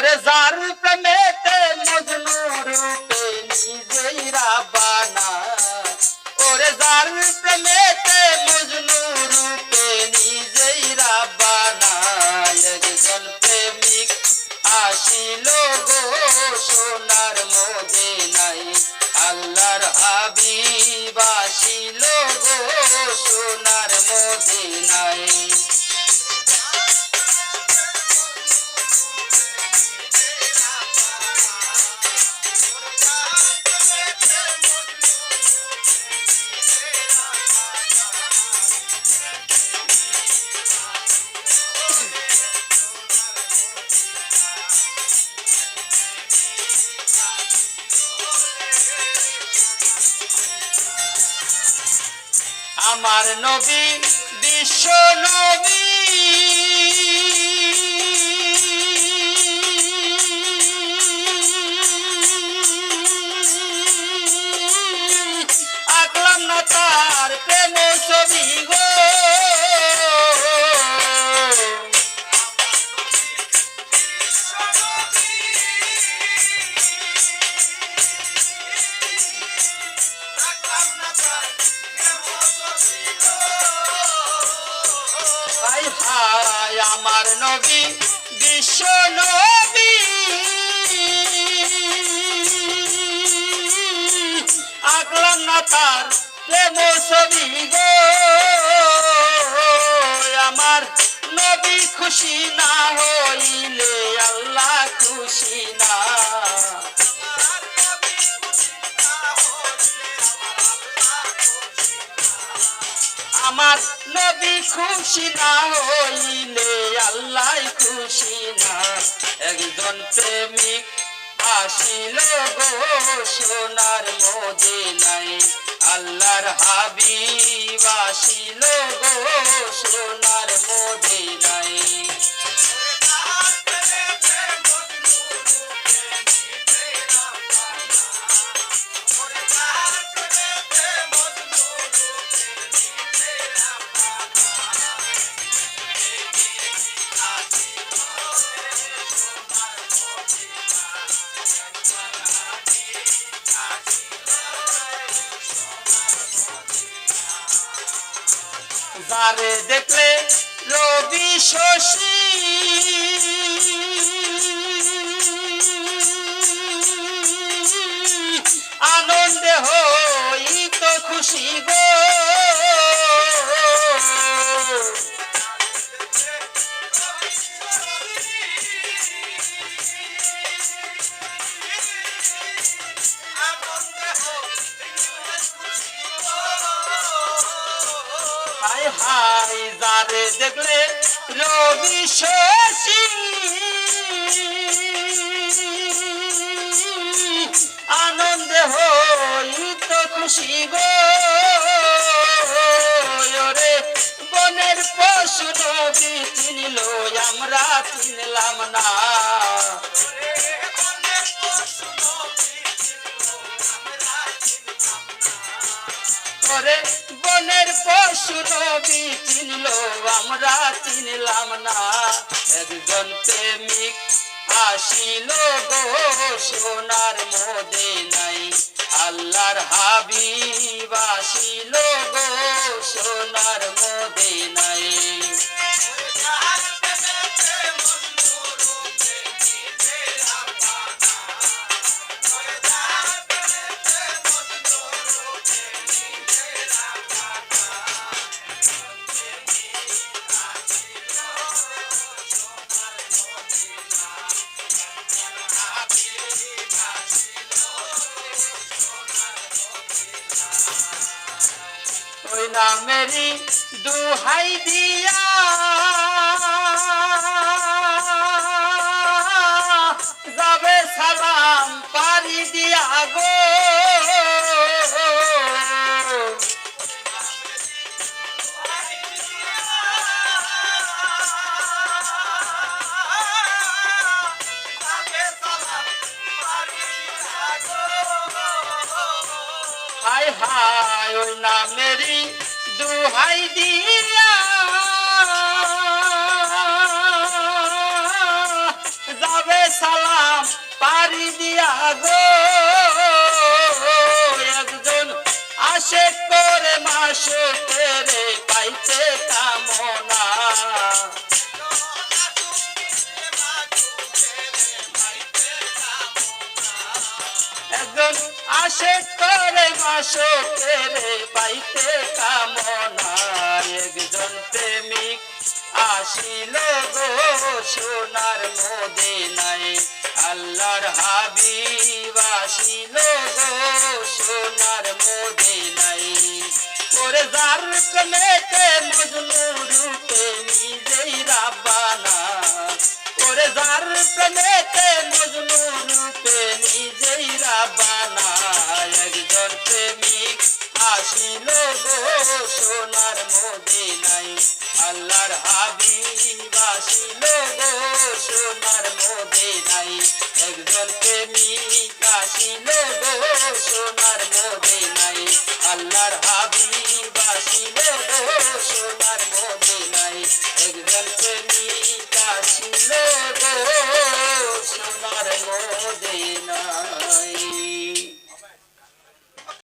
ওরে যার প্রেমেতে মজনু রূপে নিজেই রাবানা ওরে যার প্রেমেতে মজনু রূপে নিজেই রাবানা একজন প্রেমিক আসিল গো সোনার মদিনায় আল্লাহর হাবিব আসিল গো সোনার মদিনায় আমার নবী বিশ্ব নবী। আমার নবী, বিশ্ব নবী। আকলাম না তার প্রেম ছবি গো। আমার নবী খুশি না হইলে আল্লাহ খুশি না। নবী খুশি না হইলে আল্লাহ খুশি না। একজন প্রেমিক আসিল গো সোনার মদিনায়। আল্লাহর হাবিব আসিল গো সোনার যারে দেখলে রবি শশী। আনন্দে হই তো খুশি গো। যারে দেখলে রবি শশী। আনন্দে হই তো খুশি গো। ওরে বনের পশু নবী চিনিল আমরা চিনলাম না। বনের পশু রবি চিনল আমরা চিনলাম না। একজন প্রেমিক আসিল গো, সোনার মোদে নাই। আল্লাহর হাবিব আসিল গো, সোনার মোদে নাই। ওই নামেরই দুহাই দিয়া যাবে সালাম পারি দিয়া গো হাই হাই ওই নামেরই দুহাই দিয়া। যাবে সালাম পারি দিয়া গো। একজন আসে করে মাসে তেরে পাইতে কামনা। একজন আসে মাসে তেরে পাইতে কামনা একজন প্রেমিক আসিল গো সোনার মোদে নাই আল্লাহর হাবিব আসিল গো সোনার মোদে নাই ওরে যার কমেতে মজনু রূপে নিজেই রাব্বানা। ওরে যার কমেতে সোনার মোদে নাই একজন প্রেমিক আসিল গো সোনার মোদে নাই আল্লাহর হাবিব আসিল।